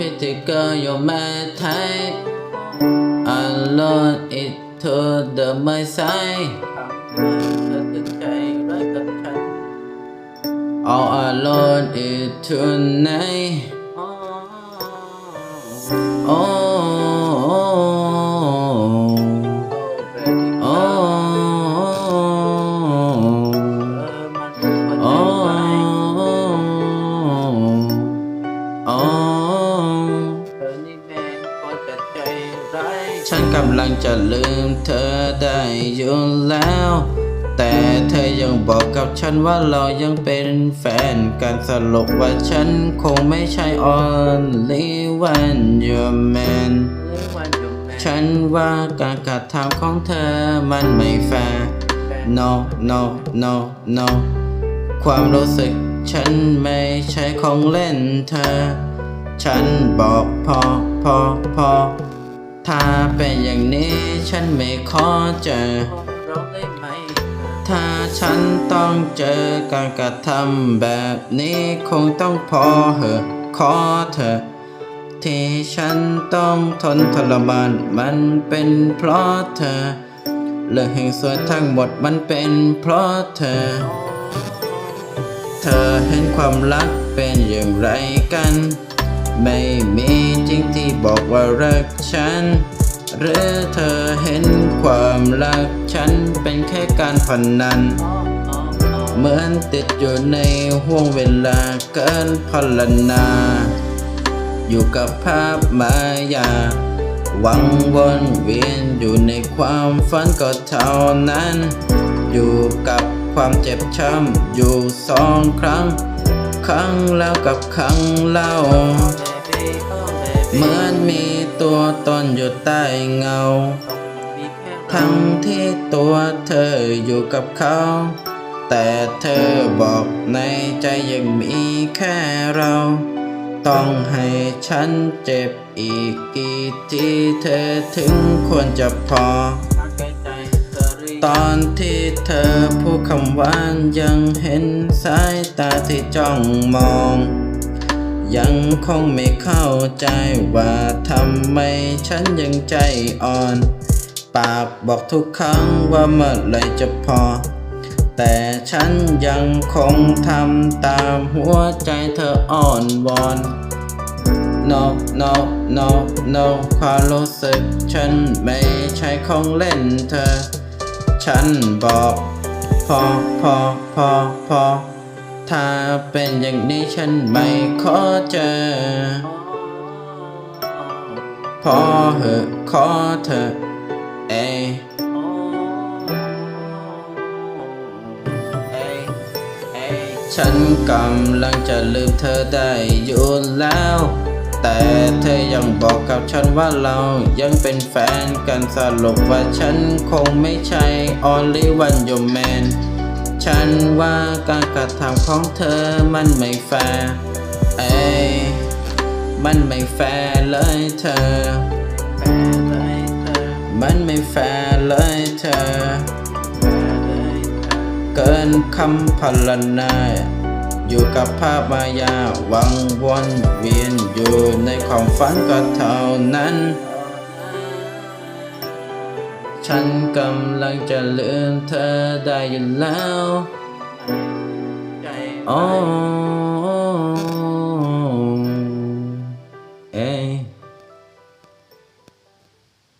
pretty girl you're my type Alone it to the my side เธอติดใจรักกับฉัน All alone it tonight ลังจะลืมเธอได้อยู่แล้ว แต่เธอยังบอกกับฉันว่าเรายังเป็นแฟนกันสรุปว่าฉันคงไม่ใช่ only one your man ฉันว่าการกระทำของเธอมันไม่แฟร์ no no no no ความรู้สึกฉันไม่ใช่ของเล่นเธอ ฉันบอกพอพอพอ ถ้าเป็นอย่างนี้ฉันไม่ขอเจอถ้าฉันต้องเจอการกระทำแบบนี้คงต้องพอเหอะขอเธอ ที่ฉันต้องทนทรมานมันเป็นเพราะเธอเรื่องแห่งสวยทั้งหมดมันเป็นเพราะเธอ เธอเห็นความรักเป็นอย่างไรกัน ไม่มีจริงที่บอกว่ารักฉัน หรือเธอเห็นความรักฉันเป็นแค่การพนนัน เหมือนติดอยู่ในห่วงเวลาเกินพลนา อยู่กับภาพมายาหวังวนเวียนอยู่ในความฝันก็เท่านั้น อยู่กับความเจ็บช้ำอยู่สองครั้ง ครั้งแล้วกับครั้งเล่า เหมือนมีตัวตนอยู่ใต้เงา ทั้งที่ตัวเธออยู่กับเขา แต่เธอบอกในใจยังมีแค่เรา ต้องให้ฉันเจ็บอีกกี่ทีเธอถึงควรจะพอตอนที่เธอพูดคำหวานยังเห็นสายตาที่จ้องมอง ยังคงไม่เข้าใจว่าทำไมฉันยังใจอ่อน ปากบอกทุกครั้งว่าเมื่อไรจะพอ แต่ฉันยังคงทำตามหัวใจเธออ่อนวอน no no no no ความรู้สึกฉันไม่ใช่ของเล่นเธอ ฉันบอกพอพอพอพอ ถ้าเป็นอย่างนี้ฉันไม่ขอเจอ พอเหอะขอเธอเอยฉันกำลังจะลืมเธอได้อยู่แล้ว แต่เธอยังบอกกับฉันว่าเรายังเป็นแฟนกันสรุปว่าฉันคงไม่ใช่ only one your man ฉันว่าการกระทำของเธอมันไม่แฟร์เอ้ยมันไม่แฟร์เลยเธอ มันไม่แฟร์เลยเธอ เกินคำพรรณนาอยู่กับภาพมายาหวังวนเวียนอยู่ในความฝันก็เท่านั้น ฉันกำลังจะลืมเธอได้อยู่แล้วโอ้